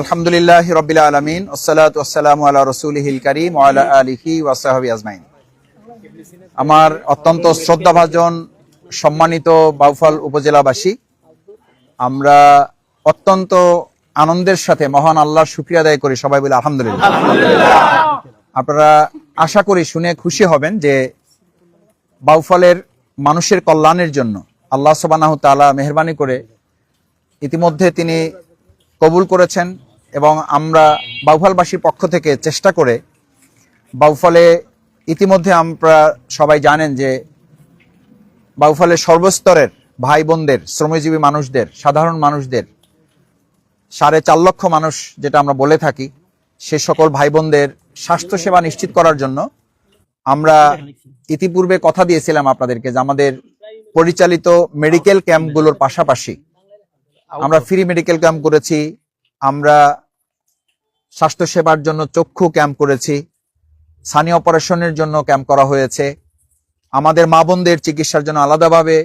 আলহামদুলিল্লাহ রবিল আলমিন ওসালাত ওসালাম আল্লাহ রসুলহিল করিম ওয়ালা আলিহি ওয়াসাহাবি আজমাইন। আমার অত্যন্ত শ্রদ্ধাভাজন সম্মানিত বাউফল উপজেলাবাসী আমরা অত্যন্ত আনন্দের সাথে মহান আল্লাহর শুক্রিয়া আদায় করি সবাই বলে আলহামদুলিল্লাহ। আপনারা আশা করি শুনে খুশি হবেন যে বাউফলের মানুষের কল্যাণের জন্য আল্লাহ সবানাহ তালা মেহরবানি করে ইতিমধ্যে তিনি কবুল করেছেন এবং আমরা বাউফালবাসীর পক্ষ থেকে চেষ্টা করে বাউফলে ইতিমধ্যে আমরা সবাই জানেন যে বাউফলের সর্বস্তরের ভাই বোনদের শ্রমজীবী মানুষদের, সাধারণ মানুষদের, সাড়ে চার লক্ষ মানুষ যেটা আমরা বলে থাকি, সে সকল ভাই বোনদের স্বাস্থ্যসেবা নিশ্চিত করার জন্য আমরা ইতিপূর্বে কথা দিয়েছিলাম আপনাদেরকে যে আমাদের পরিচালিত মেডিকেল ক্যাম্পগুলোর পাশাপাশি আমরা ফ্রি মেডিকেল ক্যাম্প করেছি আমরা স্বাস্থ্যসেবার জন্য চক্ষু ক্যাম্প করেছি সানি অপারেশনের জন্য ক্যাম্প করা হয়েছে আমাদের মা বোনদের চিকিৎসার জন্য আলাদাভাবে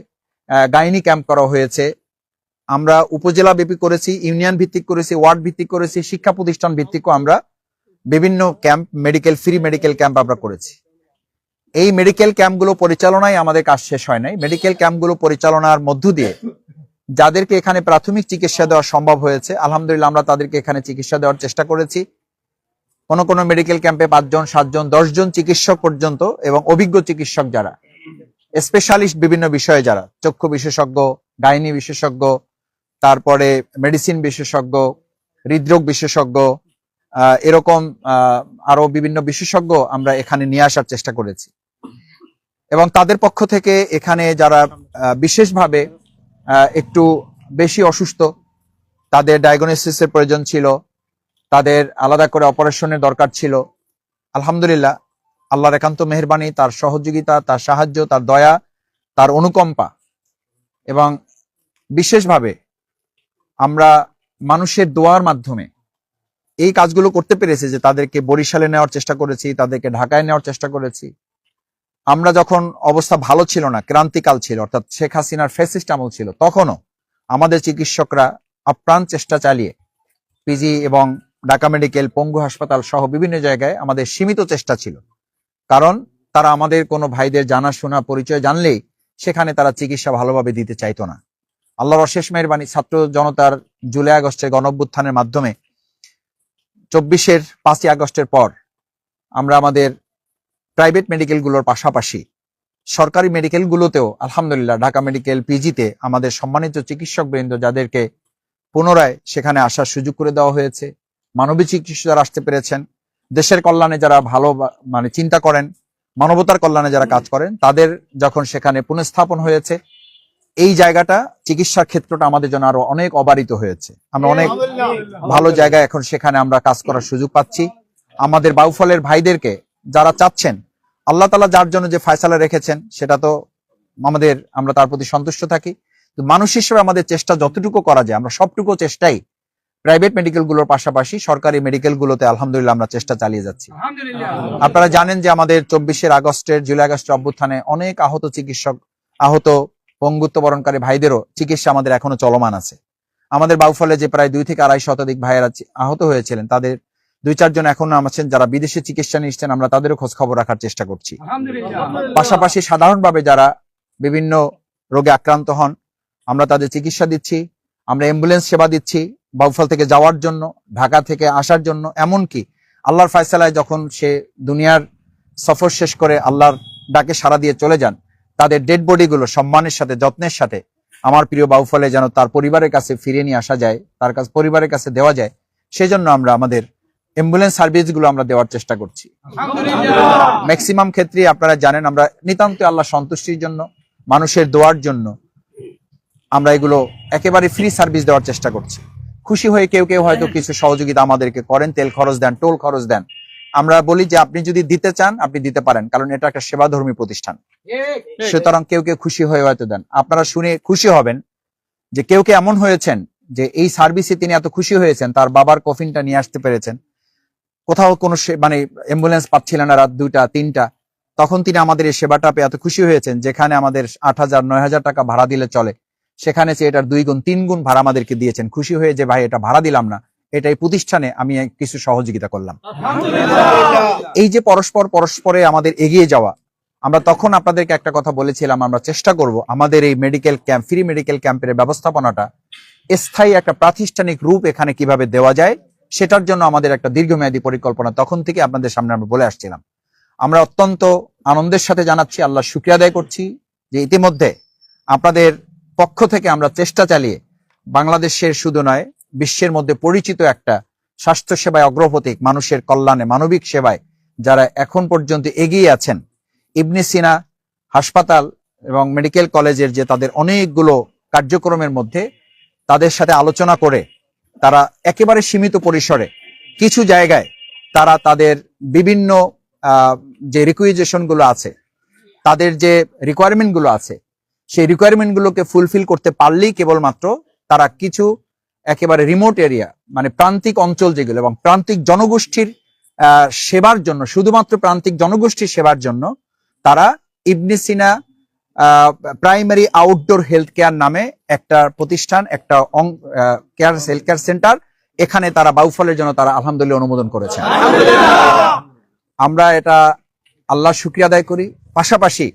গাইনি ক্যাম্প করা হয়েছে আমরা উপজেলা ব্যাপী করেছি ইউনিয়ন ভিত্তিক করেছি ওয়ার্ড ভিত্তিক করেছি শিক্ষা প্রতিষ্ঠান ভিত্তিকও আমরা বিভিন্ন camp medical free medical camp আমরা করেছি। এই মেডিকেল ক্যাম্পগুলো পরিচালনায় আমাদের কাজ শেষ হয় নাই। মেডিকেল ক্যাম্পগুলো পরিচালনার মধ্য দিয়ে যাদেরকে এখানে প্রাথমিক চিকিৎসা দেওয়া সম্ভব হয়েছে, আলহামদুলিল্লাহ আমরা তাদেরকে এখানে চিকিৎসা দেওয়ার চেষ্টা করেছি। কোন কোন মেডিকেল ক্যাম্পে পাঁচজন, সাতজন, দশজন চিকিৎসক পর্যন্ত এবং অভিজ্ঞ চিকিৎসক যারা। স্পেশালিস্ট বিভিন্ন বিষয়ে যারা। চক্ষু বিশেষজ্ঞ গাইনি বিশেষজ্ঞ, তারপরে মেডিসিন বিশেষজ্ঞ, হৃদরোগ বিশেষজ্ঞ এরকম আরও বিভিন্ন বিশেষজ্ঞ আমরা এখানে নিয়ে আসার চেষ্টা করেছি। এবং তাদের পক্ষ থেকে এখানে যারা বিশেষভাবে একটু বেশি অসুস্থ। তাদের ডায়াগনোসিসের প্রয়োজন ছিল। তাদের আলাদা করে অপারেশনের দরকার ছিল। আলহামদুলিল্লাহ, আল্লাহর একান্ত মেহরবানি, তার সহযোগিতা, তার সাহায্য, তার দয়া, তার অনুকম্পা। এবং বিশেষভাবে আমরা মানুষের দোয়ার মাধ্যমে এই কাজগুলো করতে পেরেছি যে তাদেরকে বরিশালে নেওয়ার চেষ্টা করেছি, তাদেরকে ঢাকায় নেওয়ার চেষ্টা করেছি। আমরা যখন অবস্থা ভালো ছিল না, ক্রান্তিকাল ছিল, অর্থাৎ শেখ হাসিনার ফেসিস্ট আমল ছিল, তখনও আমাদের চিকিৎসকরা আপ্রাণ চেষ্টা চালিয়ে পিজি এবং ঢাকা মেডিকেল, পঙ্গু হাসপাতাল সহ বিভিন্ন জায়গায় আমাদের সীমিত চেষ্টা ছিল। কারণ তারা আমাদের কোনো ভাইদের জানাশোনা, পরিচয় জানলেই সেখানে তারা চিকিৎসা ভালোভাবে দিতে চাইতো না। আল্লাহর অশেষ মেহরবানি ছাত্র জনতার জুলাই আগস্টের গণঅভ্যুত্থানের মাধ্যমে চব্বিশের পাঁচই আগস্টের পর আমরা আমাদের প্রাইভেট মেডিকেলগুলোর পাশাপাশি সরকারি মেডিকেলগুলোতেও আলহামদুলিল্লাহ ঢাকা মেডিকেল পিজিতে আমাদের সম্মানিত চিকিৎসক বৃন্দ যাদেরকে পুনরায় সেখানে আসার সুযোগ করে দেওয়া হয়েছে, মানবিক চিকিৎসক যারা আসতে পেরেছেন, দেশের কল্যাণে যারা ভালো মানে চিন্তা করেন, মানবতার কল্যাণে যারা কাজ করেন, তাদের যখন সেখানে পুনঃস্থাপন হয়েছে, এই জায়গাটা চিকিৎসার ক্ষেত্রটা আমাদের জন্য আরও অনেক অবারিত হয়েছে। আমরা অনেক ভালো জায়গায় এখন সেখানে আমরা কাজ করার সুযোগ পাচ্ছি। আমাদের বাউফলের ভাইদেরকে যারা চাচ্ছেন আল্লাহ তালা যার জন্য যে ফয়সালা রেখেছেন সেটা তো আমাদের আমরা তার প্রতি সন্তুষ্ট থাকি। তো মানুষ হিসেবে আমাদের চেষ্টা যতটুকু করা যায় আমরা সবটুকু চেষ্টাই প্রাইভেট মেডিকেলগুলোর পাশাপাশি সরকারি মেডিকেলগুলোতে আলহামদুলিল্লাহ আমরা চেষ্টা চালিয়ে যাচ্ছি। আপনারা জানেন যে আমাদের চব্বিশের আগস্টের জুলাই আগস্টের অভ্যুত্থানে অনেক আহত চিকিৎসক আহত পঙ্গুত্ব বরণকারী ভাইদেরও চিকিৎসা আমাদের এখনও চলমান আছে। আমাদের বাউফলে যে প্রায় দুই থেকে আড়াই শতাধিক ভাইয়েরা আহত হয়েছিলেন তাদের দুই চারজন এখনও আছেন যারা বিদেশে চিকিৎসা নিচ্ছেন আমরা তাদেরও খোঁজ খবর রাখার চেষ্টা করছি। পাশাপাশি সাধারণভাবে যারা বিভিন্ন রোগে আক্রান্ত হন আমরা তাদের চিকিৎসা দিচ্ছি আমরা অ্যাম্বুলেন্স সেবা দিচ্ছি বাউফল থেকে যাওয়ার জন্য ঢাকা থেকে আসার জন্য এমনকি আল্লাহর ফয়সালায় যখন সে দুনিয়ার সফর শেষ করে আল্লাহর ডাকে সাড়া দিয়ে চলে যান তাদের ডেড বডিগুলো সম্মানের সাথে যত্নের সাথে আমার প্রিয় বাউফলে যেন তার পরিবারের কাছে ফিরিয়ে নিয়ে আসা যায় তার কাছে পরিবারের কাছে দেওয়া যায় সেজন্য আমরা আমাদের অ্যাম্বুলেন্স সার্ভিসগুলো আমরা দেওয়ার চেষ্টা করছি। ম্যাক্সিমাম ক্ষেত্রে আপনারা জানেন আমরা নিতান্ত আল্লাহ সন্তুষ্টির জন্য, মানুষের দোয়ার জন্য আমরা এগুলো একেবারে ফ্রি সার্ভিস দেওয়ার চেষ্টা করছি। খুশি হয়ে কেউ কেউ হয়তো কিছু সহযোগিতা আমাদেরকে করেন, তেল খরচ দেন, টোল খরচ দেন। আমরা বলি যে আপনি যদি দিতে চান, আপনি দিতে পারেন, কারণ এটা একটা সেবাধর্মী প্রতিষ্ঠান। সুতরাং কেউ কেউ খুশি হয়ে হয়তো দেন। আপনারা শুনে খুশি হবেন যে কেউ কেউ এমন হয়েছেন যে এই সার্ভিসে তিনি এত খুশি হয়েছেন, তার বাবার কফিনটা নিয়ে আসতে পেরেছেন। কোথাও কোনো মানে অ্যাম্বুলেন্স পাচ্ছিলেন না রাত দুইটা তিনটা তখন তিনি আমাদের এই সেবাটা পেয়ে এত খুশি হয়েছেন যেখানে আমাদের আট হাজার নয় হাজার টাকা ভাড়া দিলে চলে। সেখানে সে এটার দুই গুণ তিন গুণ ভাড়া আমাদেরকে দিয়েছেন। খুশি হয়ে যে ভাই এটা ভাড়া দিলাম না। এটা এই প্রতিষ্ঠানে আমি কিছু সহযোগিতা করলাম। এই যে পরস্পর পরস্পরে আমাদের এগিয়ে যাওয়া আমরা তখন আপনাদেরকে একটা কথা বলেছিলাম আমরা চেষ্টা করব আমাদের এই মেডিকেল ক্যাম্প ফ্রি মেডিকেল ক্যাম্পের ব্যবস্থাপনাটা স্থায়ী একটা প্রাতিষ্ঠানিক রূপ এখানে কীভাবে দেওয়া যায় সেটার জন্য আমাদের একটা দীর্ঘমেয়াদী পরিকল্পনা। তখন থেকে আপনাদের সামনে আমরা বলে আসছিলাম। আমরা অত্যন্ত আনন্দের সাথে জানাচ্ছি, আল্লাহ শুক্রিয়া আদায় করছি যে ইতিমধ্যে আপনাদের পক্ষ থেকে আমরা চেষ্টা চালিয়ে বাংলাদেশের শুধু নয়, বিশ্বের মধ্যে পরিচিত একটা স্বাস্থ্য সেবায় অগ্রপথিক, মানুষের কল্যাণে, মানবিক সেবায় যারা এখন পর্যন্ত এগিয়ে আছেন, ইবনে সিনা হাসপাতাল এবং মেডিকেল কলেজের যে তাদের অনেকগুলো কার্যক্রমের মধ্যে তাদের সাথে আলোচনা করে তারা একেবারে সীমিত পরিসরে কিছু জায়গায় তারা তাদের বিভিন্ন যে রিকুইজেশনগুলো আছে, তাদের যে রিকোয়ারমেন্টগুলো আছে, সেই রিকোয়ারমেন্ট গুলোকে ফুলফিল করতে পারলেই কেবলমাত্র তারা কিছু একেবারে রিমোট এরিয়া মানে প্রান্তিক অঞ্চল যেগুলো এবং প্রান্তিক জনগোষ্ঠীর সেবার জন্য, শুধুমাত্র প্রান্তিক জনগোষ্ঠীর সেবার জন্য তারা Ibn Sina primary outdoor health care নামে একটা প্রতিষ্ঠান, একটা কেয়ার হেলথ কেয়ার সেন্টার এখানে তারা বাউফলের জন্য তারা আলহামদুলিল্লাহ অনুমোদন করেছে। আমরা এটা আল্লাহ শুক্রিয়া আদায় করি। পাশাপাশি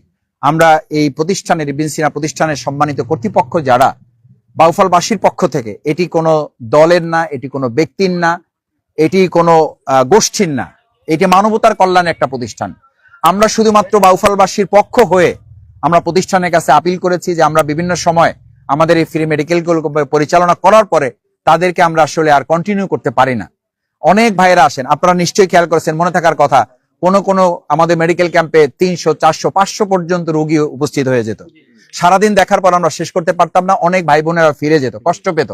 আমরা এই প্রতিষ্ঠানের ইবনে সিনা প্রতিষ্ঠানের সম্মানিত কর্তৃপক্ষ যারা বাউফলবাসীর পক্ষ থেকে, এটি কোনো দলের না, এটি কোনো ব্যক্তির না, এটি কোনো গোষ্ঠীর না, এটি মানবতার কল্যাণে একটা প্রতিষ্ঠান। আমরা শুধুমাত্র বাউফলবাসীর পক্ষ হয়ে আমরা প্রতিষ্ঠানের কাছে আপিল করেছি যে আমরা বিভিন্ন সময় আমাদের এই ফ্রি মেডিকেল পরিচালনা করার পরে তাদেরকে আমরা আসলে আর কন্টিনিউ করতে পারি না। অনেক ভাইয়েরা আসেন, আপনারা নিশ্চয়ই খেয়াল করেছেন, মনে থাকার কথা, কোন কোন আমাদের মেডিকেল ক্যাম্পে তিনশো, চারশো, পাঁচশো পর্যন্ত রোগী উপস্থিত হয়ে যেত। সারাদিন দেখার পর আমরা শেষ করতে পারতাম না, অনেক ভাই বোনেরা ফিরে যেত, কষ্ট পেত।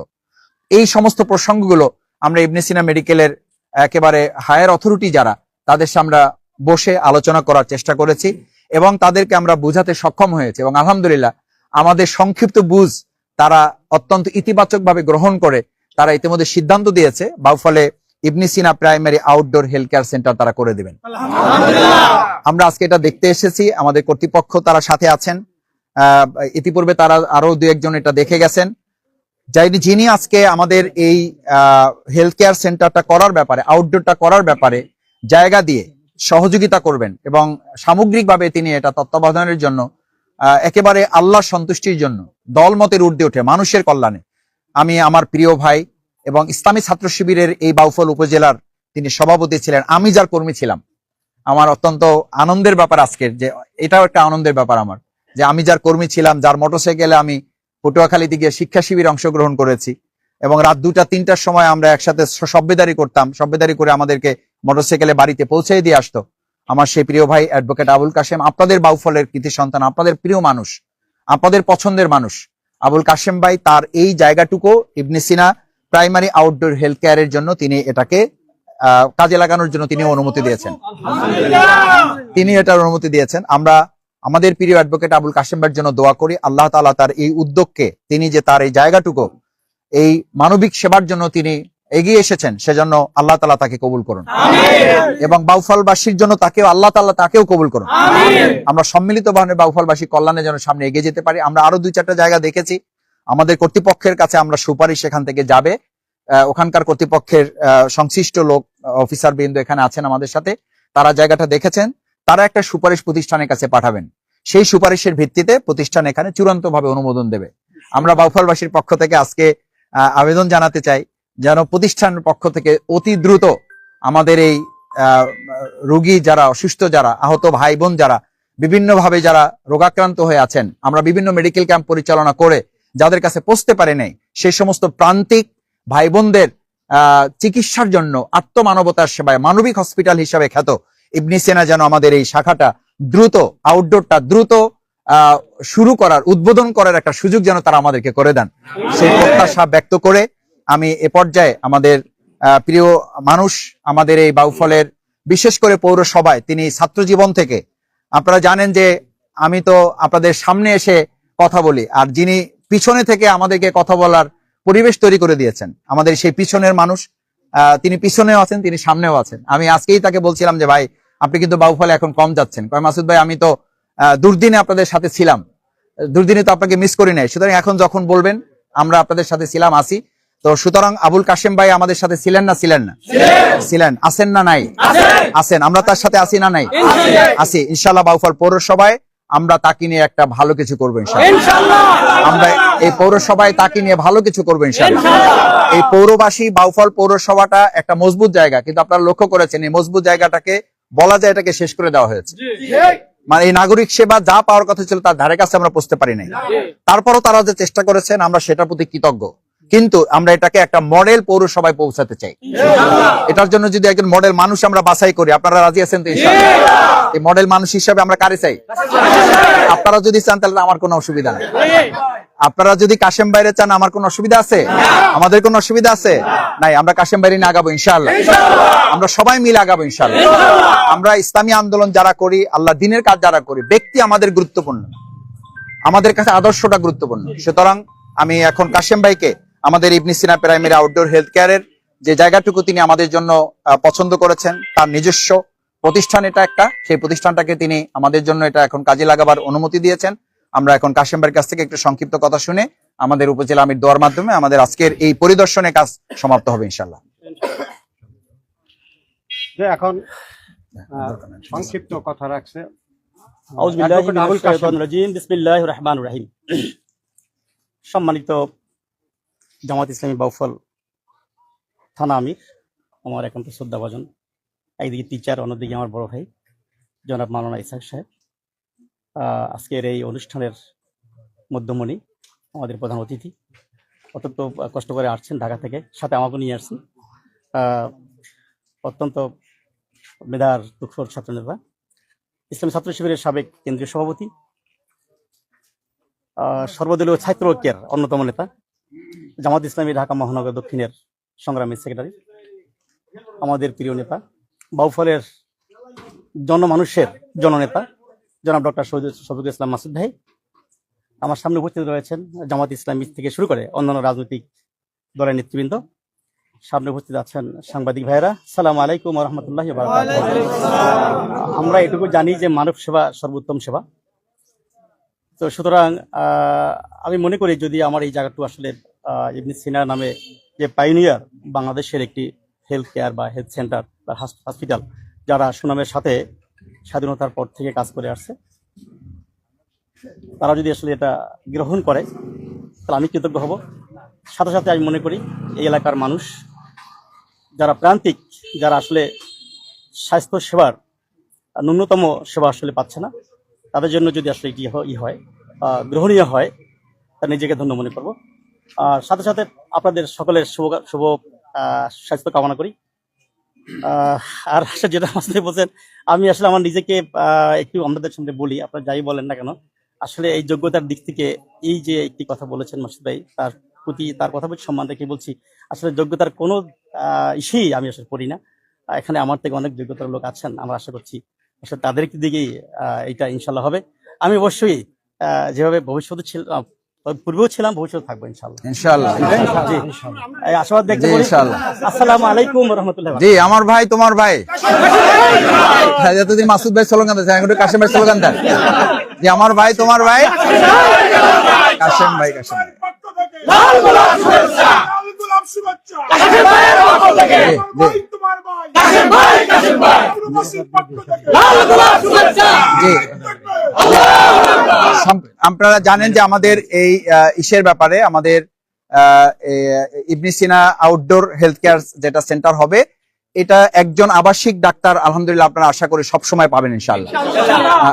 এই সমস্ত প্রসঙ্গগুলো আমরা ইবনে সিনা মেডিকেলের একেবারে হায়ার অথরিটি যারা, তাদের সামনে আমরা বসে আলোচনা করার চেষ্টা করেছি। এবং তাদেরকে আমরা বুঝাতে সক্ষম হয়েছে এবং আলহামদুলিল্লাহ আমাদের সংক্ষিপ্ত বুঝ তারা অত্যন্ত ইতিবাচকভাবে গ্রহণ করে তারা ইতিমধ্যে সিদ্ধান্ত দিয়েছে বাউফলে Ibn Sina primary outdoor health care centre তারা করে দেবেন। আমরা আজকে এটা দেখতে এসেছি আমাদের কর্তৃপক্ষ তারা সাথে আছেন। আহ, ইতিপূর্বে তারা আরও দু একজন এটা দেখে গেছেন। যাই যিনি আজকে আমাদের এই হেলথ কেয়ার সেন্টারটা করার ব্যাপারে আউটডোরটা করার ব্যাপারে জায়গা দিয়ে সহযোগিতা করবেন এবং সামগ্রিকভাবে তিনি এটা তত্ত্বাবধানের জন্য একেবারে আল্লাহ সন্তুষ্টির জন্য, দলমতের ঊর্ধ্বে ওঠে মানুষের কল্যাণে। আমি আমার প্রিয় ভাই এবং ইসলামী ছাত্র শিবিরের এই বাউফল উপজেলার তিনি সভাপতি ছিলেন, আমি যার কর্মী ছিলাম। আমার অত্যন্ত আনন্দের ব্যাপার আজকের, যে এটাও একটা আনন্দের ব্যাপার আমার, যে আমি যার কর্মী ছিলাম, যার মোটরসাইকেলে আমি পটুয়াখালীতে গিয়ে শিক্ষা শিবিরে অংশগ্রহণ করেছি এবং রাত দুটা তিনটার সময় আমরা একসাথে সভ্যদারি করতাম সভ্যদারি করে আমাদেরকে মোটরসাইকেলে বাড়িতে পৌঁছে দিয়ে আসতো। আমার সেই প্রিয় ভাই অ্যাডভোকেট আবুল কাশেম, আপনাদের বাউফলের কৃতি সন্তান, আপনাদের প্রিয় মানুষ, আপনাদের পছন্দের মানুষ। আবুল কাশেম ভাই তার এই জায়গাটুকু, Ibn Sina primary outdoor health কেয়ারের জন্য তিনি এটাকে কাজে লাগানোর জন্য তিনি অনুমতি দিয়েছেন। তিনি এটার অনুমতি দিয়েছেন। আমরা আমাদের প্রিয় অ্যাডভোকেট আবুল কাশেম ভাইয়ের জন্য দোয়া করি, আল্লাহ তাআলা তার এই উদ্যোগকে, তিনি যে তার এই জায়গাটুকু, এই মানবিক সেবার জন্য তিনি এগিয়ে এসেছেন সেজন্য আল্লাহ তাআলা তাকে কবুল করুন। এবং বাউফলবাসীর জন্য তাকেও আল্লাহ তাআলা তাকেও কবুল করুন। আমরা সম্মিলিত ভাবে বাউফলবাসী কল্যাণের জন্য সামনে এগিয়ে যেতে পারি। আমরা আরও দুই চারটা জায়গা দেখেছি। আমাদের কর্তৃপক্ষের কাছে আমরা সুপারিশ এখান থেকে যাবে। ওখানকার কর্তৃপক্ষের সংশ্লিষ্ট লোক অফিসার বৃন্দ এখানে আছেন আমাদের সাথে। তারা জায়গাটা দেখেছেন। তারা একটা সুপারিশ প্রতিষ্ঠানের কাছে পাঠাবেন। সেই সুপারিশের ভিত্তিতে প্রতিষ্ঠান এখানে চূড়ান্ত ভাবে অনুমোদন দেবে। আমরা বাউফলবাসীর পক্ষ থেকে আজকে আহ, আবেদন জানাতে চাই যেন প্রতিষ্ঠান পক্ষ থেকে অতি দ্রুত আমাদের এই রোগী যারা, অসুস্থ যারা, আহত ভাই বোন যারা, বিভিন্নভাবে যারা রোগাক্রান্ত হয়ে আছেন, আমরা বিভিন্ন মেডিকেল ক্যাম্প পরিচালনা করে যাদের কাছে পৌঁছতে পারে নাই সেই সমস্ত প্রান্তিক ভাই বোনদের চিকিৎসার জন্য আত্মমানবতার সেবায় মানবিক হসপিটাল হিসাবে খ্যাত ইবনি সেনা যেন আমাদের এই শাখাটা দ্রুত আউটডোরটা দ্রুত শুরু করার, উদ্বোধন করার একটা সুযোগ যেন তারা আমাদেরকে করে দেন। সেই প্রত্যাশা ব্যক্ত করে আমি এ পর্যায়ে আমাদের প্রিয় মানুষ, আমাদের এই বাউফলের বিশেষ করে পৌরসভায় তিনি ছাত্র জীবন থেকে, আপনারা জানেন যে আমি তো আপনাদের সামনে এসে কথা বলি, আর যিনি পিছনে থেকে আমাদেরকে কথা বলার পরিবেশ তৈরি করে দিয়েছেন, আমাদের সেই পিছনের মানুষ তিনি পিছনেও আছেন, তিনি সামনেও আছেন। আমি আজকেই তাকে বলছিলাম যে, ভাই, আপনি কিন্তু বাউফলে এখন কম যাচ্ছেন। কয়, মাসুদ ভাই, আমি তো দুর্দিনে আপনাদের সাথে ছিলাম। দুর্দিনে তো আপনাকে মিস করি নাই। সুতরাং এখন যখন বলবেন, আমরা আপনাদের সাথে ছিলাম, আসি। তো সুতরাং আবুল কাশেম ভাই আমাদের সাথে ছিলেন না? ছিলেন না? ছিলেন। আছেন না নাই? আছেন। আমরা তার সাথে আছি না নাই? আছি। ইনশাল্লাহ বাউফল পৌরসভায় আমরা তাকে নিয়ে একটা ভালো কিছু করব আমরা এই পৌরসভায় তাকে নিয়ে ভালো কিছু করব এই পৌরবাসী বাউফল পৌরসভাটা একটা মজবুত জায়গা কিন্তু আপনারা লক্ষ্য করেছেন এই মজবুত জায়গাটাকে বলা যায় এটাকে শেষ করে দেওয়া হয়েছে। মানে এই নাগরিক সেবা যা পাওয়ার কথা ছিল তার ধারে কাছে আমরা পৌঁছতে পারি নাই। তারপরও তারা যে চেষ্টা করেছেন আমরা সেটার প্রতি কৃতজ্ঞ। কিন্তু আমরা এটাকে একটা মডেল পৌরসভায় পৌঁছাতে চাই। এটার জন্য যদি একজন মডেল মানুষ আমরা বাছাই করি আপনারা রাজি আছেন তো এই মডেল মানুষ হিসাবে আমরা কারে চাই? আপনারা যদি চান তাহলে আমার কোনো অসুবিধা নেই। আপনারা যদি কাশেম বাইরে চান আমার কোনো অসুবিধা আছে? আমাদের কোনো অসুবিধা আছে? নাই আমরা কাশেম বাইরে নিয়ে আগাবো ইনশাল্লাহ আমরা সবাই মিলে আগাবো ইনশাল্লাহ আমরা ইসলামী আন্দোলন যারা করি আল্লাহ দিনের কাজ যারা করি ব্যক্তি আমাদের গুরুত্বপূর্ণ। আমাদের কাছে আদর্শটা গুরুত্বপূর্ণ। সুতরাং আমি এখন কাশেম ভাইকে আমাদের Ibn Sina primary outdoor health কেয়ারের যে জায়গাটুকু তিনি আমাদের জন্য আহ, পছন্দ করেছেন তার নিজস্ব প্রতিষ্ঠান এটা একটা। সেই প্রতিষ্ঠানটাকে তিনি আমাদের জন্য এটা এখন কাজে লাগাবার অনুমতি দিয়েছেন। আমরা এখন কাশেম কাছ থেকে একটু সংক্ষিপ্ত কথা শুনে আমাদের উপজেলা আমির দোয়ার মাধ্যমে আমাদের আজকের এই পরিদর্শনের কাজ সমাপ্ত হবে ইনশাল্লাহ এখন সংক্ষিপ্ত কথা রাখছে। আউজ বিল্লাহি Advocate মিনাশ আবুল কাশেম। শাইতানির রাজিম। বিসমিল্লাহির রহমানির রহিম। সম্মানিত জামাত ইসলামী বাউফল থানা আমির, আমার একান্ত শ্রদ্ধাভাজন। একদিকে টিচার, অন্যদিকে আমার বড় ভাই, জনাব মাওলানা ইসাক সাহেব। আজকের এই অনুষ্ঠানের মধ্যমণি আমাদের প্রধান অতিথি। অত্যন্ত কষ্ট করে আসছেন ঢাকা থেকে, সাথে আমাকে নিয়ে আসছেন। অত্যন্ত মেধার দুঃখর ছাত্রনেতা ইসলামী ছাত্র শিবিরের সাবেক কেন্দ্রীয় সভাপতি সর্বদলীয় ছাত্র ঐক্যের অন্যতম নেতা। জামাত ইসলামী ঢাকা মহানগর দক্ষিণের সংগ্রামী সেক্রেটারি, আমাদের প্রিয় নেতা, বাউফলের জনমানুষের জননেতা, জনাব ডক্টর শহীদ শফিকুল ইসলাম মাসুদ ভাই। আমার সামনে উপস্থিত রয়েছেন জামাত ইসলামী থেকে শুরু করে অন্যান্য রাজনৈতিক দলের নেতৃবৃন্দ। সামনে উপস্থিত আছেন সাংবাদিক ভাইরা সালাম আলাইকুম রহমতুল্লাহ আমরা এটুকু জানি যে মানব সেবা সর্বোত্তম সেবা। তো সুতরাং আমি মনে করি যদি আমার এই জায়গাটু আসলে ইবনে সিনা নামে যে পাইনিয়ার বাংলাদেশের একটি হেলথ কেয়ার বা হেলথ সেন্টার বা হসপিটাল যারা সুনামের সাথে স্বাধীনতার পর থেকে কাজ করে আসছে। তারা যদি আসলে এটা গ্রহণ করে, তাহলে আমি কৃতজ্ঞ হব। সাথে সাথে আমি মনে করি, এই এলাকার মানুষ, যারা প্রান্তিক, যারা আসলে স্বাস্থ্য সেবার, ন্যূনতম সেবা আসলে পাচ্ছে না, তাদের জন্য যদি আসলে এটি ই হয় গ্রহণীয় হয় তা নিজেকে ধন্য মনে করব। সাথে সাথে আপনাদের সকলের শুভ শুভ স্বাস্থ্য কামনা করি। আর যেটা আসলে বলছেন আমি আসলে আমার নিজেকে একটু আমাদের সামনে বলি, আপনারা যাই বলেন না কেন, আসলে এই যোগ্যতার দিক থেকে এই যে একটি কথা বলেছেন মাসুদ ভাই, তার প্রতি তার কথা বলছি, সম্মান রেখে বলছি, আসলে যোগ্যতার কোনো ইসেই আমি আসলে করি না। এখানে আমার থেকে অনেক যোগ্যতার লোক আছেন, আমরা আশা করছি, আসলে তাদের দিকেই এটা ইনশাল্লাহ হবে। আমি অবশ্যই যেভাবে ভবিষ্যতে ছিলাম পূর্বেও ছিলাম ভবিষ্যতে থাকব ইনশাল্লাহ ইনশাল্লাহ এই আশাবাদ দেখতে জি, ইনশাআল্লাহ। আসসালামু আলাইকুম রহমতুল্লাহ জি আমার ভাই তোমার ভাই। হ্যাঁ, মাসুদ ভাই স্লোগান এখন কাশেম ভাই স্লোগান দেন যে আমার ভাই তোমার ভাই? কাশেম ভাই কাশেম ভাই। শুভেচ্ছা। তোমার ভাই। আপনারা জানেন যে আমাদের এই আহ, ইসের ব্যাপারে আমাদের আহ, এ, সিনা আউটডোর হেলথ কেয়ার যেটা সেন্টার হবে এটা একজন আবাসিক ডাক্তার আলহামদুলিল্লাহ আপনারা আশা করি সবসময় পাবেন ইনশাল্লাহ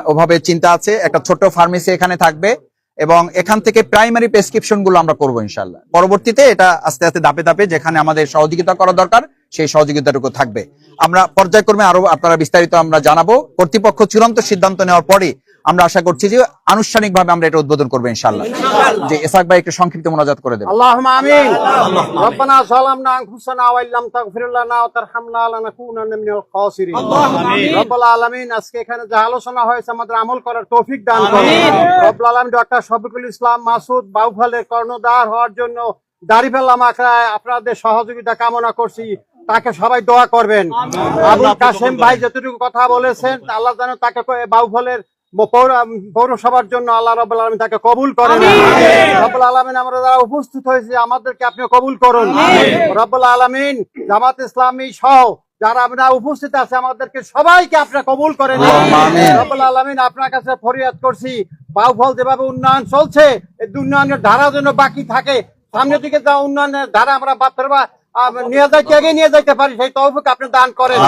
ওভাবে চিন্তা আছে। একটা ছোট্ট ফার্মেসি এখানে থাকবে। এবং এখান থেকে প্রাইমারি প্রেসক্রিপশনগুলো আমরা করব ইনশাল্লাহ পরবর্তীতে এটা আস্তে আস্তে ধাপে ধাপে যেখানে আমাদের সহযোগিতা করা দরকার, সেই সহযোগিতাটুকু থাকবে। আমরা পর্যায়ক্রমে আরও আপনারা বিস্তারিত আমরা জানাব। কর্তৃপক্ষ চূড়ান্ত সিদ্ধান্ত নেওয়ার পরে আমরা আশা করছি যে আনুষ্ঠানিকভাবে আমরা এটা উদ্বোধন করব ইনশাল্লাহ যে এসাক ভাই একটু সংক্ষিপ্ত মোনাজাত করে এখানে আলোচনা হয়েছে আমাদের আমল করার তৌফিক দান ডক্টর শফিকুল ইসলাম মাসুদ বাউফালের হওয়ার জন্য দাঁড়িপাল্লা আপনাদের সহযোগিতা কামনা করছি। তাকে সবাই দোয়া করবেন। আবুল কাসেম ভাই যতটুকু কথা বলেছেন আল্লাহ জানো তাকে বাউফলের পৌরসভার জন্য আল্লাহ রব্বুল আলমিন তাকে কবুল করেন। রব্বুল আলমিন আমরা যারা উপস্থিত হয়েছি আমাদেরকে আপনি কবুল করুন। রব্বুল আলমিন জামাত ইসলামী সহ যারা আমরা উপস্থিত আছে আমাদেরকে সবাইকে আপনি কবুল করেন। রব্বুল আলমিন আপনার কাছে ফরিয়াদ করছি বাউফল যেভাবে উন্নয়ন চলছে উন্নয়নের ধারা যেন বাকি থাকে সামনের দিকে যা উন্নয়নের ধারা আমরা বাপের বা নিয়ে যাইতে আগে নিয়ে যাইতে পারি সেই তৌফিক আপনি দান করেন।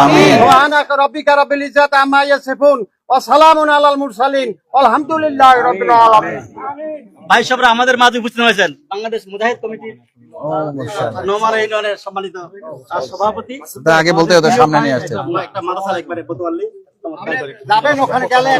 রাব্বিকা রাব্বিল ইজ্জাতি আম্মা ইয়াসিফুন। ওয়া আলাল মুরসালিন আলহামদুলিল্লাহি রাব্বিল আলামিন। ভাই সবরা আমাদের মাঝে উপস্থিত হয়েছেন বাংলাদেশ মুজাহিদ কমিটি। নোমারা ইউনিয়নের সম্মানিত সভাপতি। আগে বলতে হতো সামনে নিয়ে আসছে। একটা মাদ্রাসার একবারে বতুয়াল্লি যাবেন ওখানে গেলে।